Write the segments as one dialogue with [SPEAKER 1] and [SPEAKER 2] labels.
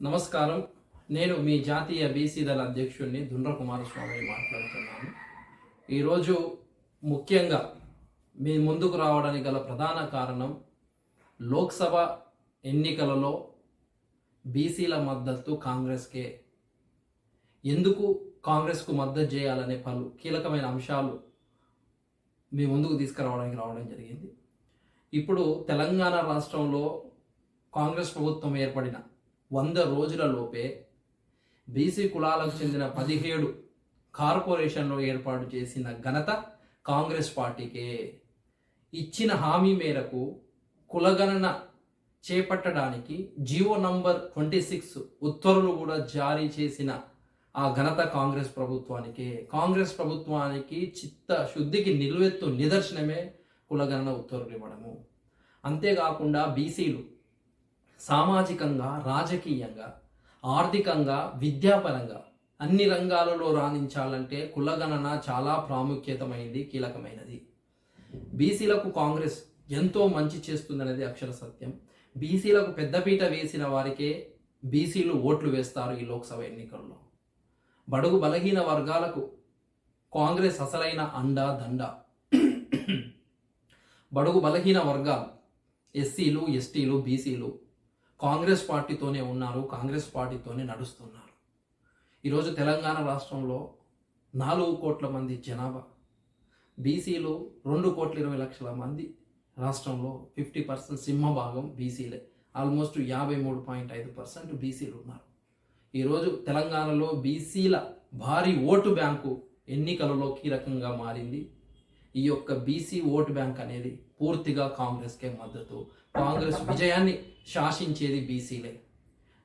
[SPEAKER 1] నమస్కారం. నేను మీ జాతీయ బీసీ దళ అధ్యక్షుడిని దుండ్ర కుమారస్వామి మాట్లాడుతున్నాను. ఈరోజు ముఖ్యంగా మీ ముందుకు రావడానికి గల ప్రధాన కారణం లోక్సభ ఎన్నికలలో బీసీల మద్దతు కాంగ్రెస్కే. ఎందుకు కాంగ్రెస్కు మద్దతు చేయాలనే పలు కీలకమైన అంశాలు మీ ముందుకు తీసుకురావడానికి రావడం జరిగింది. ఇప్పుడు తెలంగాణ రాష్ట్రంలో కాంగ్రెస్ ప్రభుత్వం ఏర్పడిన వంద రోజుల లోపే బీసీ కులాలకు చెందిన పదిహేడు కార్పొరేషన్లు ఏర్పాటు చేసిన ఘనత కాంగ్రెస్ పార్టీకే. ఇచ్చిన హామీ మేరకు కులగణన చేపట్టడానికి జియో నంబర్ ట్వంటీ సిక్స్ ఉత్తర్వులు కూడా జారీ చేసిన ఆ ఘనత కాంగ్రెస్ ప్రభుత్వానికే. కాంగ్రెస్ ప్రభుత్వానికి చిత్త శుద్ధికి నిలువెత్తు నిదర్శనమే కులగణన ఉత్తర్వులు ఇవ్వడము. అంతేకాకుండా బీసీలు సామాజికంగా రాజకీయంగా ఆర్థికంగా విద్యాపరంగా అన్ని రంగాలలో రాణించాలంటే కులగణన చాలా ప్రాముఖ్యతమైనది కీలకమైనది. బీసీలకు కాంగ్రెస్ ఎంతో మంచి చేస్తుందనేది అక్షర సత్యం. బీసీలకు పెద్దపీట వేసిన వారికే బీసీలు ఓట్లు వేస్తారు ఈ లోక్సభ ఎన్నికల్లో. బడుగు బలహీన వర్గాలకు కాంగ్రెస్ అసలైన అండా దండ. బడుగు బలహీన వర్గాలు ఎస్సీలు ఎస్టీలు బీసీలు కాంగ్రెస్ పార్టీతోనే ఉన్నారు కాంగ్రెస్ పార్టీతోనే నడుస్తున్నారు. ఈరోజు తెలంగాణ రాష్ట్రంలో నాలుగు కోట్ల మంది జనాభా బీసీలు రెండు కోట్ల ఇరవై లక్షల మంది రాష్ట్రంలో ఫిఫ్టీ పర్సెంట్ సింహభాగం బీసీలే. ఆల్మోస్ట్ యాభై మూడు పాయింట్ ఐదు పర్సెంట్ బీసీలు ఉన్నారు. ఈరోజు తెలంగాణలో బీసీల భారీ ఓటు బ్యాంకు ఎన్నికలలో కీలకంగా మారింది. ఈ యొక్క బీసీ ఓటు బ్యాంక్ అనేది పూర్తిగా కాంగ్రెస్కే మద్దతు. కాంగ్రెస్ విజయాన్ని శాసించేది బీసీలే.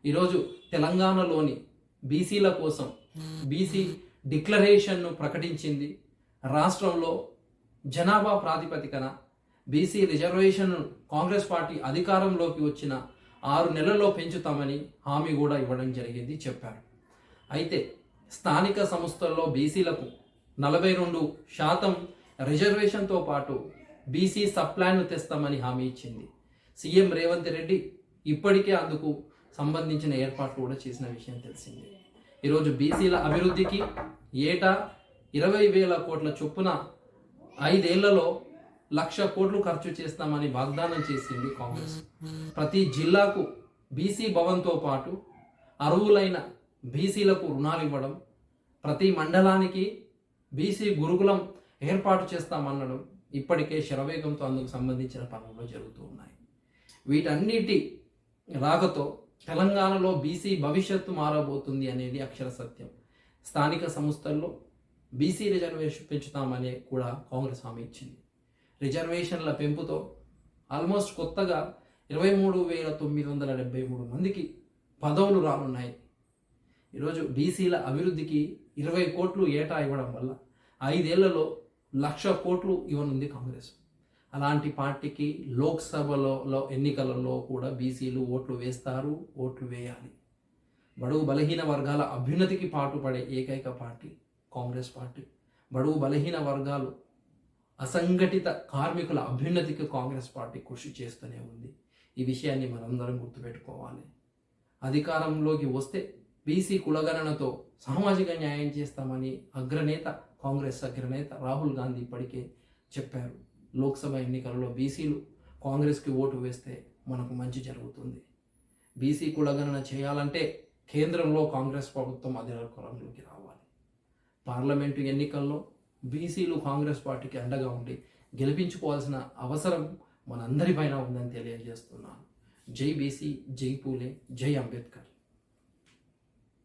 [SPEAKER 1] ఈరోజు తెలంగాణలోని బీసీల కోసం బీసీ డిక్లరేషన్ను ప్రకటించింది రాష్ట్రంలో జనాభా ప్రాతిపదికన బీసీ రిజర్వేషన్ కాంగ్రెస్ పార్టీ అధికారంలోకి వచ్చిన ఆరు నెలల్లో పెంచుతామని హామీ కూడా ఇవ్వడం జరిగింది చెప్పారు. అయితే స్థానిక సంస్థల్లో బీసీలకు నలభై రెండు శాతం రిజర్వేషన్తో పాటు బీసీ సప్లాన్ను తెస్తామని హామీ ఇచ్చింది. సీఎం రేవంత్ రెడ్డి ఇప్పటికే అందుకు సంబంధించిన ఏర్పాట్లు కూడా చేసిన విషయం తెలిసింది. ఈరోజు బీసీల అభివృద్ధికి ఏటా ఇరవై వేల కోట్ల చొప్పున ఐదేళ్ళలో లక్ష కోట్లు ఖర్చు చేస్తామని వాగ్దానం చేసింది కాంగ్రెస్. ప్రతి జిల్లాకు బీసీ భవన్తో పాటు అరువులైన బీసీలకు రుణాలు ఇవ్వడం ప్రతి మండలానికి బీసీ గురుకులం ఏర్పాటు చేస్తామనడం ఇప్పటికే శరవేగంతో అందుకు సంబంధించిన పనులు జరుగుతూ ఉన్నాయి. వీటన్నిటి రాకతో తెలంగాణలో బీసీ భవిష్యత్తు మారబోతుంది అనేది అక్షర సత్యం. స్థానిక సంస్థల్లో బీసీ రిజర్వేషన్ పెంచుతామని కూడా కాంగ్రెస్ హామీ ఇచ్చింది. రిజర్వేషన్ల పెంపుతో ఆల్మోస్ట్ కొత్తగా ఇరవై మూడు వేల తొమ్మిది వందల డెబ్బై మూడు మందికి పదవులు రానున్నాయి. ఈరోజు బీసీల అభివృద్ధికి ఇరవై కోట్లు ఏటా ఇవ్వడం వల్ల ఐదేళ్ళలో లక్ష కోట్లు ఇవ్వనుంది కాంగ్రెస్. అలాంటి పార్టీకి లోక్సభలో ఎన్నికలలో కూడా బీసీలు ఓట్లు వేస్తారు ఓట్లు వేయాలి. బడుగు బలహీన వర్గాల అభ్యున్నతికి పాటుపడే ఏకైక పార్టీ కాంగ్రెస్ పార్టీ. బడుగు బలహీన వర్గాలు అసంఘటిత కార్మికుల అభ్యున్నతికి కాంగ్రెస్ పార్టీ కృషి చేస్తూనే ఉంది. ఈ విషయాన్ని మనందరం గుర్తుపెట్టుకోవాలి. అధికారంలోకి వస్తే బీసీ కులగణనతో సామాజిక న్యాయం చేస్తామని అగ్రనేత కాంగ్రెస్ అగ్రనేత రాహుల్ గాంధీ ఇప్పటికే చెప్పారు. లోక్సభ ఎన్నికలలో బీసీలు కాంగ్రెస్కి ఓటు వేస్తే మనకు మంచి జరుగుతుంది. బీసీ కులగణన చేయాలంటే కేంద్రంలో కాంగ్రెస్ ప్రభుత్వం అధికారంలోకి రావాలి. పార్లమెంటు ఎన్నికల్లో బీసీలు కాంగ్రెస్ పార్టీకి అండగా ఉండి గెలిపించుకోవాల్సిన అవసరం మనందరిపైన ఉందని తెలియజేస్తున్నాను. జై బీసీ జై పూలే జై అంబేద్కర్.